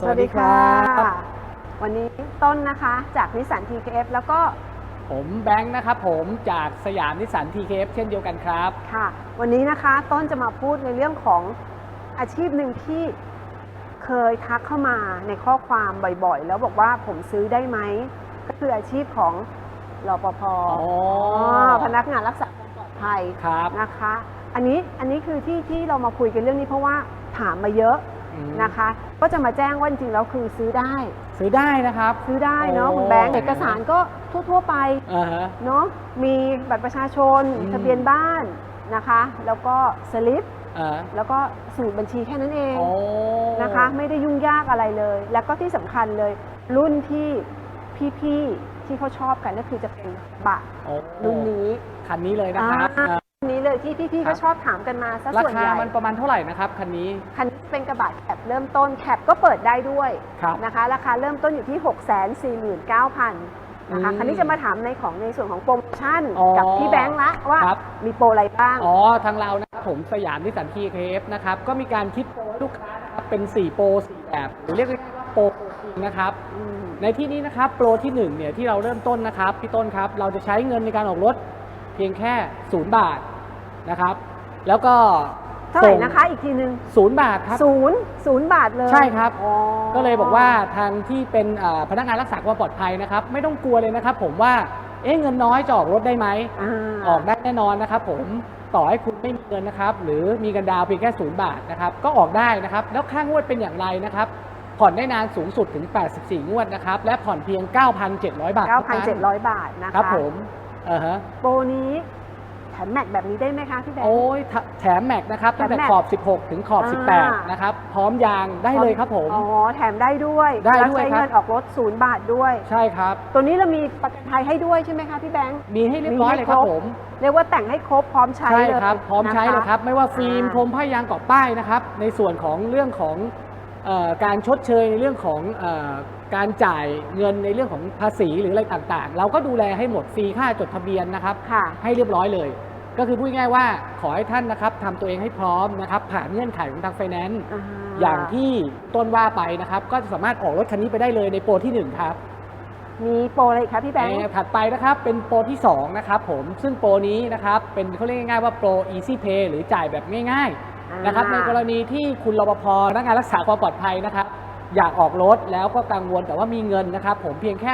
สวัสดีครับ วันนี้ต้นนะคะจากนิสสัน TKF แล้วก็ผมแบงค์นะครับผมจากสยามนิสสันทีเคเช่นเดียวกันครับ ค่ะ วันนี้นะคะต้นจะมาพูดในเรื่องของอาชีพหนึ่งที่เคยทักเข้ามาในข้อความบ่อยๆ แล้วบอกว่าผมซื้อได้ไหม ก็คืออาชีพของรปภอ๋อพนักงานรักษาความปลอดภัยครับนะคะ อันนี้อันนี้คือที่ที่เรามาคุยกันเรื่องนี้เพราะว่าถามมาเยอะอืม นะคะ ก็จะมาแจ้งว่าจริงๆแล้วคือซื้อได้ ซื้อได้นะครับ ซื้อได้เนาะโอ้คุณแบงค์เอกสารก็ทั่วๆไปอ่าฮะ เนาะมีบัตรประชาชนอืม ทะเบียนบ้านนะคะ แล้วก็สลิปอ่าแล้วก็สมุดบัญชีแค่นั้นเองโอ้นะคะ ไม่ได้ยุ่งยากอะไรเลย แล้วก็ที่สำคัญเลย รุ่นที่พี่ๆที่เขาชอบกันก็คือจะเป็นบะโอ้รุ่นนี้ คันนี้เลยนะครับอ่าอ่ารุ่ นนี้เลยที่พี่ๆครัก็บชอบถามกันมาซะราส่วนคาใหญ่ มันประมาณเท่าไหร่นะครับคันนี้ คันนี้เป็นกระบะแคปเริ่มต้นแคปก็เปิดได้ด้วยครับนะคะ ราคาเริ่มต้นอยู่ที่ 6 4 9 0 0 0นะคะอืมคันนี้จะมาถามในของในส่วนของโปรโมชั่นอ๋อกับพี่แบงค์ละว่าครับ มีโปรอะไรบ้าง อ๋อ ทางเรานะครับผมสยามนิสสันทีเคฟนะครับ ก็มีการคิดโปรให้ลูกค้านะครับ เป็น 4 โปร 4 แบบหรือเรียกง่ายๆว่าโปรจริงนะครับมในที่นี้นะครับโปรที่1เนี่ยที่เราเริ่มต้นนะครับ พี่ต้นครับ เราจะใช้เงินในการออกรถเพียงแค่ 0 บาท นะครับ แล้วก็เท่าไหร่ส่งนะคะ อีกทีหนึ่งศูนย์บาทครับ ศูนย์ศูนย์บาทเลยใช่ครับ อ๋อก็เลยบอกว่าทางที่เป็นเอ่อพนักงานรักษาความปลอดภัยนะครับ ไม่ต้องกลัวเลยนะครับ ผมว่าเอ๊ะเงินน้อยจะออกรถได้ไหมาออกได้แน่นอนนะครับผมต่อให้คุณไม่มีเงินนะครับ หรือมีเงินดาวน์เพียงแค่ศูนย์บาทนะครับ ก็ออกได้นะครับ แล้วค่างวดเป็นอย่างไรนะครับ ผ่อนได้นานสูงสุดถึง 84 งวดนะครับ และผ่อนเพียง 9,700 บาทเท่านั้น9,700บาทนะคะครับผมเออฮะ โปรนี้แถมแม็กแบบนี้ได้ไหมคะพี่แบงค์ โอ้ยแถแถมแม็กนะครับตั้งแต่แถมแม็กขอบ 16 ถึงขอบ อ่า 18 นะครับ พร้อมยางได้เลยครับผม อ๋อแถมได้ด้วยได้แล้วด้วยใช้ครับ เงินออกรถศูนย์บาทด้วย ใช่ครับ ตัวนี้เรามีประกันภัยให้ด้วยใช่ไหมคะพี่แบงค์ มีให้เรียบร้อยเลยครับผม เรียกว่าแต่งให้ครบพร้อมใช้ใช่เลยครับ พร้อมใช้เลยครับไม่ว่าฟิล์มอ่าพรมผ้ายางเกาะป้ายนะครับ ในส่วนของเรื่องของเออการชดเชยในเรื่องของเออการจ่ายเงินในเรื่องของภาษีหรืออะไรต่างๆ เราก็ดูแลให้หมดฟรีค่าจดทะเบียนนะครับ ค่ะ ให้เรียบร้อยเลย ก็คือพูดง่ายๆว่าขอให้ท่านนะครับทำตัวเองให้พร้อมนะครับ ผ่านเงื่อนไขของทางไฟแนนซ์อ่าอย่างที่ต้นว่าไปนะครับ ก็จะสามารถออกรถคันนี้ไปได้เลยในโปรที่หนึ่งครับ มีโปรอะไรอีกคะพี่แบงค์เอ่อถัดไปนะครับเป็นโปรที่ 2 นะครับผมซึ่งโปรนี้นะครับเป็นเขาเรียกง่ายๆว่าโปร easy pay หรือจ่ายแบบง่ายๆนะครับในกรณีที่คุณรปภพนักงานรักษาความปลอดภัยนะครับอยากออกรถแล้วก็กังวลแต่ว่ามีเงินนะครับ ผมเพียงแค่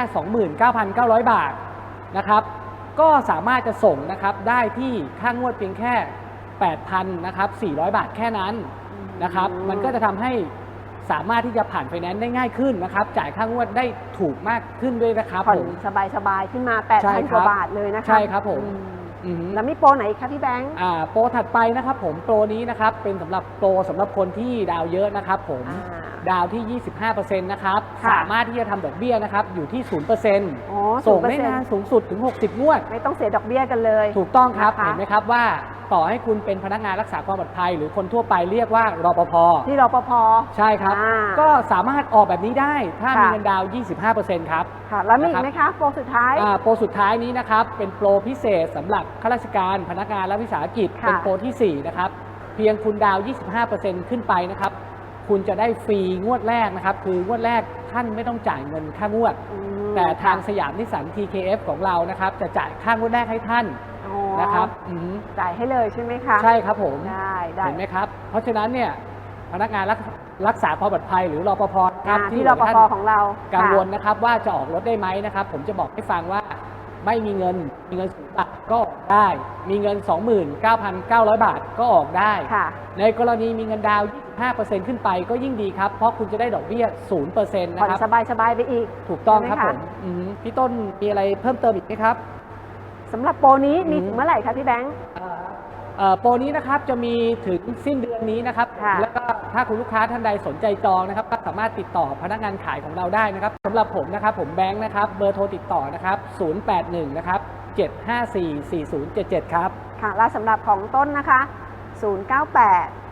29,900 บาทนะครับ ก็สามารถจะส่งนะครับได้ที่ค่างวดเพียงแค่ 8,000นะครับ400 บาทแค่นั้นนะครับ มันก็จะทำให้สามารถที่จะผ่านไฟแนนซ์ได้ง่ายขึ้นนะครับ จ่ายค่างวดได้ถูกมากขึ้นด้วยนะครับผ่อนผม สบายๆ ขึ้นมา ใช่8,000 คกรับ ว่าบาทเลยนะคะ ใช่ครับผม อื อือฮึ แล้วมีโปรไหนอีกคะพี่แบงค์ อ่าโปรถัดไปนะครับผมโปรนี้นะครับเป็นสำหรับโปรสำหรับคนที่ดาวเยอะนะครับผมอ่าดาวที่ 25%นะครับ ค่ะ สามารถที่จะทำดอกเบี้ยนะครับ อยู่ที่ 0%อ๋อส่งได้0%นานสูงสุดถึง 60 งวด ไม่ต้องเสียดอกเบี้ยกันเลย ถูกต้องครับ นะคะ เห็นไหมครับว่าต่อให้คุณเป็นพนักงานรักษาความปลอดภัย หรือคนทั่วไปเรียกว่ารปภ ที่รปภ ใช่ครับ อ่าก็สามารถออกแบบนี้ได้ถ้ามีค่ะ เงินดาวน์25%ครับค่ะแล้วมีอีนะครักบไหมคะโปรสุดท้าย อ่าโปรสุดท้ายนี้นะครับ เป็นโปรพิเศษสำหรับข้าราชการพนักงานและวิสาหกิจ ค่ะเป็นโปรทีสี่4 นะครับ เพียงคุณดาวน์25%ขึ้นไปนะครับ คุณจะได้ฟรีงวดแรกนะครับ คืองวดแรกท่านไม่ต้องจ่ายเงินค่างวด อืม แต่ทางสยามนิสสัน TKF ของเรานะครับ จะจ่ายค่างวดแรกให้ท่านอ๋อนะครับอือฮึจ่ายให้เลยใช่ไหมคะใช่ครับผม ได้ได้ เห็นไหมครับ เพราะฉะนั้นเนี่ยพนักงานรัก รักษาความปลอดภัยหรือรปภครับอ่าที่ที่รปท่านภของเรากังวลค่ะนะครับว่าจะออกรถได้ไหมนะครับ ผมจะบอกให้ฟังว่าไม่มีเงินมีเงินสูงบาทก็ออกได้ มีเงิน 29,900 บาทก็ออกได้ค่ะในกรณีมีเงินดาวน์25%ขึ้นไปก็ยิ่งดีครับ เพราะคุณจะได้ดอกเบี้ย 0%นะผ่อนครับสบายสบายๆไปอีก ถูกต้องครับใช่ผไหมมคะอืมพี่ต้นมีอะไรเพิ่มเติมอีกไหมครับสำหรับโปรนี้มีอืมถึงเมื่อไหร่คะพี่แบงค์ เอ่อโปรนี้นะครับจะมีถึงสิ้นเดือนนี้นะครับ ค่ะ แล้วก็ถ้าคุณลูกค้าท่านใดสนใจจองนะครับก็สามารถติดต่อพนักงานขายของเราได้นะครับสำหรับผมนะครับผมแบงค์นะครับเบอร์โทรติดต่อนะครับ 081 นะครับ 754 4077 ครับ ค่ะและสำหรับของต้นนะคะ 098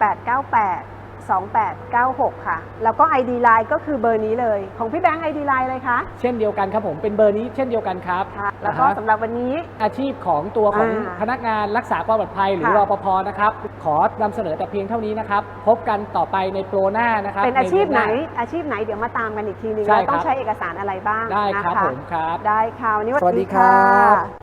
898 2896 ค่ะ แล้วก็ ID Line ก็คือเบอร์นี้เลย ของพี่แบงค์ ID Line เลยคะเช่นเดียวกันครับผมเป็นเบอร์นี้เช่นเดียวกันครับค่ะแล้วก็อ่าฮะสำหรับวันนี้ อาชีพของตัวของอ่าพนักงานรักษาความปลอดภัยหรือค่ะ รปภนะครับขอนำเสนอแต่เพียงเท่านี้นะครับพบกันต่อไปในโปรหน้านะครับเป็นอาชีพใดืไหนน้อาชีพไหนเดี๋ยวมาตามกันอีกทีนึงใช่แล้วต้อครังบใช้เอกสารอะไรบ้างได้นะครับคะผมครับ ได้ค่ะวันนี้สวัสดีครับะ